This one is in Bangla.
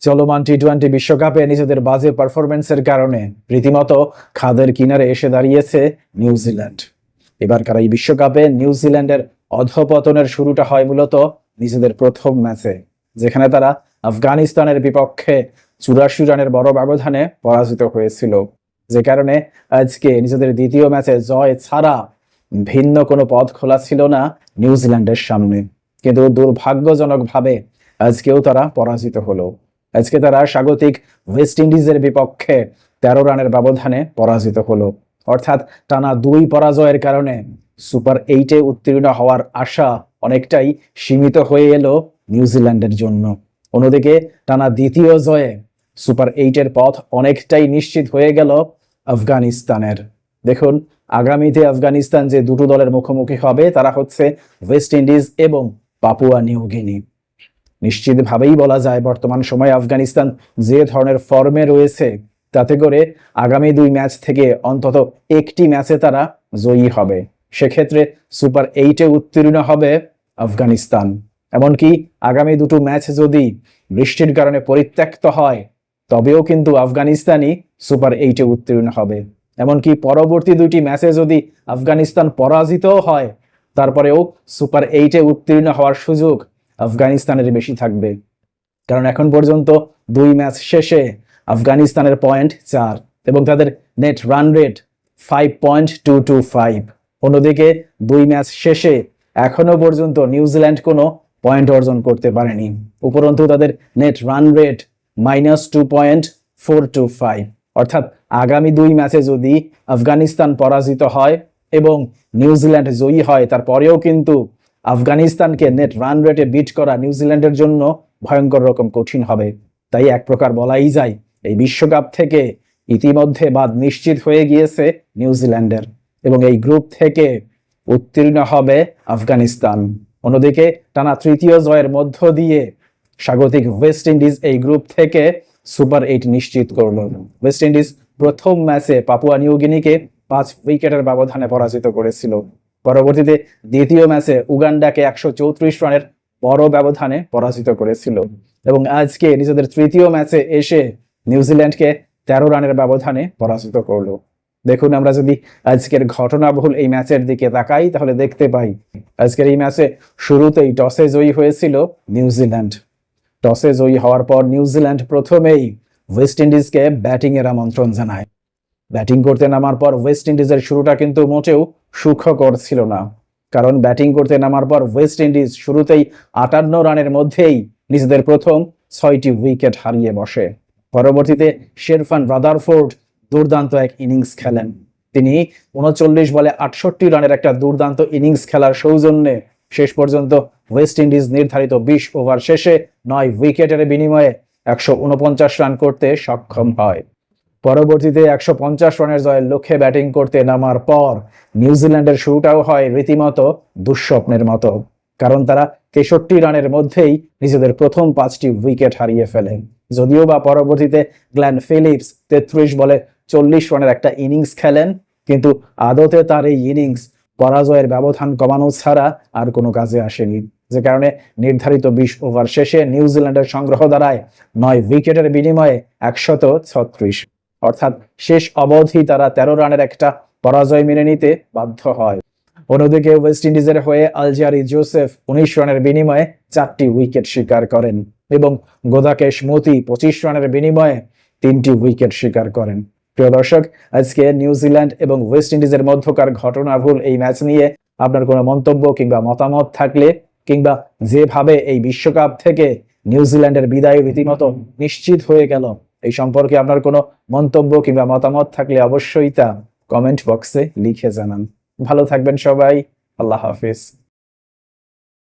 চলমান টি টোয়েন্টি বিশ্বকাপে নিজেদের বাজে পারফরমেন্সের কারণে রীতিমতো খাদের কিনারে এসে দাঁড়িয়েছে নিউজিল্যান্ড এবারকার এই বিশ্বকাপে নিউজিল্যান্ডের অধপতনের শুরুটা হয় মূলত নিজেদের প্রথম ম্যাচে, যেখানে তারা আফগানিস্তানের বিপক্ষে চুরাশি রানের বড় ব্যবধানে পরাজিত হয়েছিল। যে কারণে আজকে নিজেদের দ্বিতীয় ম্যাচে জয় ছাড়া ভিন্ন কোনো পথ খোলা ছিল না নিউজিল্যান্ডের সামনে। কিন্তু দুর্ভাগ্যজনকভাবে আজকেও তারা পরাজিত হলো। আজকে তারা স্বাগতিক ওয়েস্ট ইন্ডিজের বিপক্ষে তেরো রানের ব্যবধানে পরাজিত হলো। অর্থাৎ টানা দুই পরাজয়ের কারণে সুপার এইটে উত্তীর্ণ হওয়ার আশা অনেকটাই সীমিত হয়ে এলো নিউজিল্যান্ডের জন্য। অন্যদিকে টানা দ্বিতীয় জয়ে সুপার এইটের পথ অনেকটাই নিশ্চিত হয়ে গেল আফগানিস্তানের। দেখুন, আগামীতে আফগানিস্তান যে দুটো দলের মুখোমুখি হবে, তারা হচ্ছে ওয়েস্ট ইন্ডিজ এবং পাপুয়া নিউগিনি নিশ্চিতভাবেই বলা যায় বর্তমান সময়ে আফগানিস্তান যে ধরনের ফর্মে রয়েছে, তাতে করে আগামী দুই ম্যাচ থেকে অন্তত একটি ম্যাচে তারা জয়ী হবে। সেক্ষেত্রে সুপার এইটে উত্তীর্ণ হবে আফগানিস্তান। এমনকি আগামী দুটো ম্যাচ যদি বৃষ্টির কারণে পরিত্যক্ত হয়, তবেও কিন্তু আফগানিস্তানই সুপার এইটে উত্তীর্ণ হবে। এমনকি পরবর্তী দুইটি ম্যাচে যদি আফগানিস্তান পরাজিতও হয়, তারপরেও সুপার এইটে উত্তীর্ণ হওয়ার সুযোগ আফগানিস্তানের বেশি থাকবে। কারণ এখন পর্যন্ত দুই ম্যাচ শেষে আফগানিস্তানের পয়েন্ট চার এবং তাদের net run rate five point two two five অন্যদিকে দুই ম্যাচ শেষে এখনও পর্যন্ত নিউজিল্যান্ড কোনো পয়েন্ট অর্জন করতে পারেনি। উপরন্তু তাদের net run rate minus two point four two five অর্থাৎ আগামী দুই ম্যাচে যদি আফগানিস্তান পরাজিত হয় এবং নিউজিল্যান্ড জয়ী হয়, তারপরেও কিন্তু আফগানিস্তানকে নেট রান রেটে বিট করা নিউজিল্যান্ডের জন্য ভয়ঙ্কর রকম কঠিন হবে। তাই এক প্রকার বলাই যায়, এই বিশ্বকাপ থেকে ইতিমধ্যে বাদ নিশ্চিত হয়ে গিয়েছে নিউজিল্যান্ডের এবং এই গ্রুপ থেকে উত্তীর্ণ হবে আফগানিস্তান। অন্যদিকে টানা তৃতীয় জয়ের মধ্য দিয়ে স্বাগতিক ওয়েস্ট ইন্ডিজ এই গ্রুপ থেকে সুপার এইট নিশ্চিত করল। ওয়েস্ট ইন্ডিজ প্রথম ম্যাচে পাপুয়া নিউগিনিকে পাঁচ উইকেটের ব্যবধানে পরাজিত করেছিল। পরবর্তীতে দ্বিতীয় ম্যাচে উগান্ডাকে একশো চৌত্রিশ রানের বড় ব্যবধানে পরাজিত করেছিল। এবং আজকে নিজেদের তৃতীয় ম্যাচে এসে নিউজিল্যান্ডকে তেরো রানের ব্যবধানে পরাজিত করল। দেখুন, আমরা যদি আজকের ঘটনাবহুল এই ম্যাচের দিকে তাকাই, তাহলে দেখতে পাই আজকের এই ম্যাচে শুরুতেই টসে জয়ী হয়েছিল নিউজিল্যান্ড। টসে জয়ী হওয়ার পর নিউজিল্যান্ড প্রথমেই ওয়েস্ট ইন্ডিজকে ব্যাটিং এর আমন্ত্রণ জানায়। ব্যাটিং করতে নামার পর ওয়েস্ট ইন্ডিজের শুরুটা কিন্তু মোটেও সুখকর ছিল না। কারণ ব্যাটিং করতে নামার পর ওয়েস্ট ইন্ডিজ শুরুতেই আটান্ন রানের মধ্যেই নিজেদের প্রথম ছয়টি উইকেট হারিয়ে বসে। পরবর্তীতে শেরফান রাদারফোর্ড দুর্দান্ত এক ইনিংস খেলেন। তিনি উনচল্লিশ বলে আটষট্টি রানের একটা দুর্দান্ত ইনিংস খেলার সৌজন্যে শেষ পর্যন্ত ওয়েস্ট ইন্ডিজ নির্ধারিত বিশ ওভার শেষে নয় উইকেটের বিনিময়ে একশো উনপঞ্চাশ রান করতে সক্ষম হয়। পরবর্তীতে একশো পঞ্চাশ রানের জয়ের লক্ষ্যে ব্যাটিং করতে নামার পর নিউজিল্যান্ডের শুরুটাও হয় রীতিমতো দুঃস্বপ্নের মতো। কারণ তারা তেষট্টি রানের মধ্যেই নিজেদের প্রথম পাঁচটি উইকেট হারিয়ে ফেলে। যদিও বা পরবর্তীতে গ্ল্যান ফিলিপস তেত্রিশ বলে চল্লিশ রানের একটা ইনিংস খেলেন, কিন্তু আদতে তার এই ইনিংস পরাজয়ের ব্যবধান কমানো ছাড়া আর কোনো কাজে আসেনি। যে কারণে নির্ধারিত বিশ ওভার শেষে নিউজিল্যান্ডের সংগ্রহ দ্বারায় নয় উইকেটের বিনিময়ে একশত ছত্রিশ অর্থাৎ শেষ অবধি তারা তেরো রানের একটা পরাজয় মেনে নিতে বাধ্য হয়। অন্যদিকে ওয়েস্ট ইন্ডিজের হয়ে আলজিয়ারি জোসেফ উনিশ রানের বিনিময়ে চারটি উইকেট শিকার করেন এবং গোদাকেশ মতি পঁচিশ রানের বিনিময়ে তিনটি উইকেট শিকার করেন। প্রিয় দর্শক, আজকে নিউজিল্যান্ড এবং ওয়েস্ট ইন্ডিজের মধ্যকার ঘটনাভুল এই ম্যাচ নিয়ে আপনার কোনো মন্তব্য কিংবা মতামত থাকলে কিংবা যেভাবে এই বিশ্বকাপ থেকে নিউজিল্যান্ডের বিদায় রীতিমতো নিশ্চিত হয়ে গেল এই সম্পর্কে আপনার কোনো মন্তব্য কিংবা মতামত থাকলে অবশ্যই তা কমেন্ট বক্সে লিখে জানান। ভালো থাকবেন সবাই। আল্লাহ হাফিজ।